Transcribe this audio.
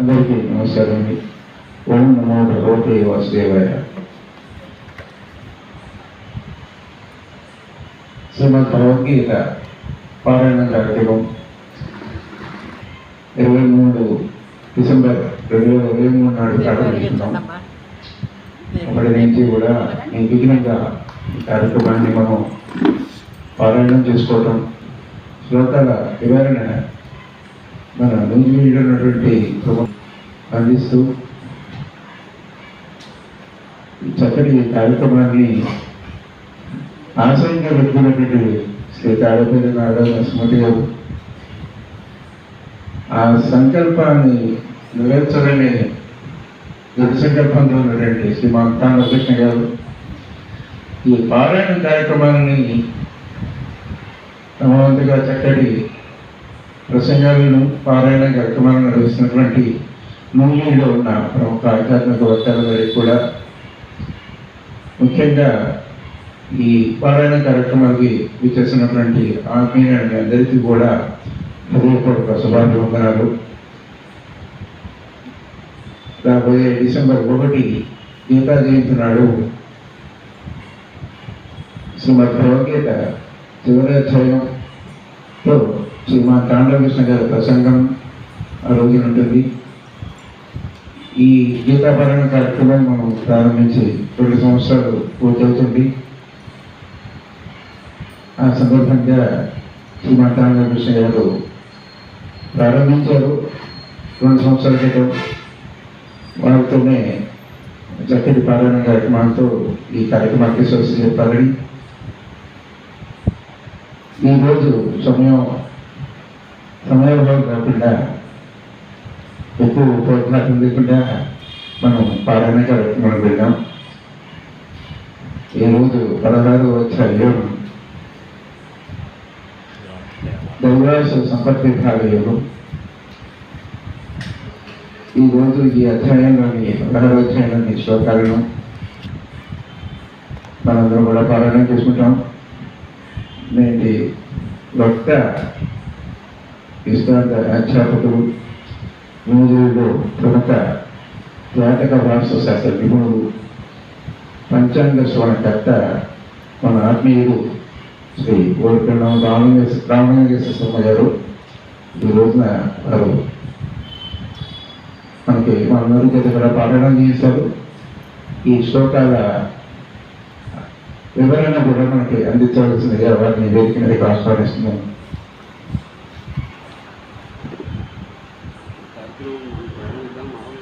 అందరికీ నమస్కారం అండి. ఓం నమో భగవతే వాసుదేవాయ. శ్రీమద్ భగవద్గీత పారాయణ కార్యక్రమం ఇరవై మూడు డిసెంబర్ రెండు వేల ఇరవై మూడు నాడు ప్రారంభిస్తున్నాం. అప్పటి నుంచి కూడా నిర్విఘ్నంగా ఈ కార్యక్రమాన్ని మనం పారాయణం చేసుకోవటం. శ్లోకాల వివరణ మన నుండి అందిస్తూ చక్కటి కార్యక్రమాన్ని ఆశయంగా పెట్టుకున్నటువంటి శ్రీ తాడపల్లి నారాయణ స్మృతి గారు ఆ సంకల్పాన్ని నెరవేర్చాలని దృఢ సంకల్పంతో ఉన్నటువంటి శ్రీ మాంతాన కృష్ణ గారు ఈ పారాయణ కార్యక్రమాన్ని తమ వంతుగా చక్కటి ప్రసంగాలను పారాయణ కార్యక్రమాలను నిర్వహిస్తున్నటువంటి ముంగిలో ఉన్న ప్రముఖ ఆధ్యాత్మిక వర్గాలందరికీ కూడా ముఖ్యంగా ఈ పారాయణ కార్యక్రమానికి విచ్చేసినటువంటి ఆత్మీయ అందరికీ కూడా హృదయపూర్వక శుభాభివందనాలు. రాబోయే డిసెంబర్ ఒకటి గీతా జయంతి నాడు శ్రీమద్ భగవద్గీత చివరి అధ్యాయంతో శ్రీమాన్ తాండవకృష్ణ గారి ప్రసంగం ఆ రోజున ఉంటుంది. ఈ గీతాపరణ కార్యక్రమం మనం ప్రారంభించి రెండు సంవత్సరాలు పూర్తవుతుంది. ఆ సందర్భంగా శ్రీమాన్ తాండవకృష్ణ గారు ప్రారంభించారు. రెండు సంవత్సరాల క్రితం వారితోనే చక్కటి పారాయణ కార్యక్రమాలతో ఈ కార్యక్రమానికి స్వస్తి చెప్పాలని. ఈరోజు సమయం సమయంలో కాకుండా ఎక్కువ ఉపయోగం లేకుండా మనం పారాయణ మనం వెళ్ళాం ఈ రోజు పదహారు అధ్యాయం దైవాస సంపత్ విభాగ యోగం. ఈరోజు ఈ అధ్యాయంలోని పదహారు అధ్యాయంలోని శ్లోకాలను మనందరం కూడా పారాయణ చేసుకుంటాం. నేటి యొక్క విశ్రాంత అధ్యాపకులు మూజూరులో ప్రముఖ జాతక వాస్తు శాస్త్ర నిపుణులు పంచాంగ స్వర్ణకర్త మన ఆత్మీయుడు శ్రీ ఓడికొండ రామలింగ రామలింగేశ్వర గారు ఈ రోజున వారు మనకి మనందరి చేత కూడా పారాయణం చేశారు. ఈ శ్లోకాల వివరణ కూడా మనకి అందించవలసిందిగా వారిని వేదిక మీదకి ఆహ్వానిస్తున్నాం. కార్యక్రమం ప్రారంభిద్దాం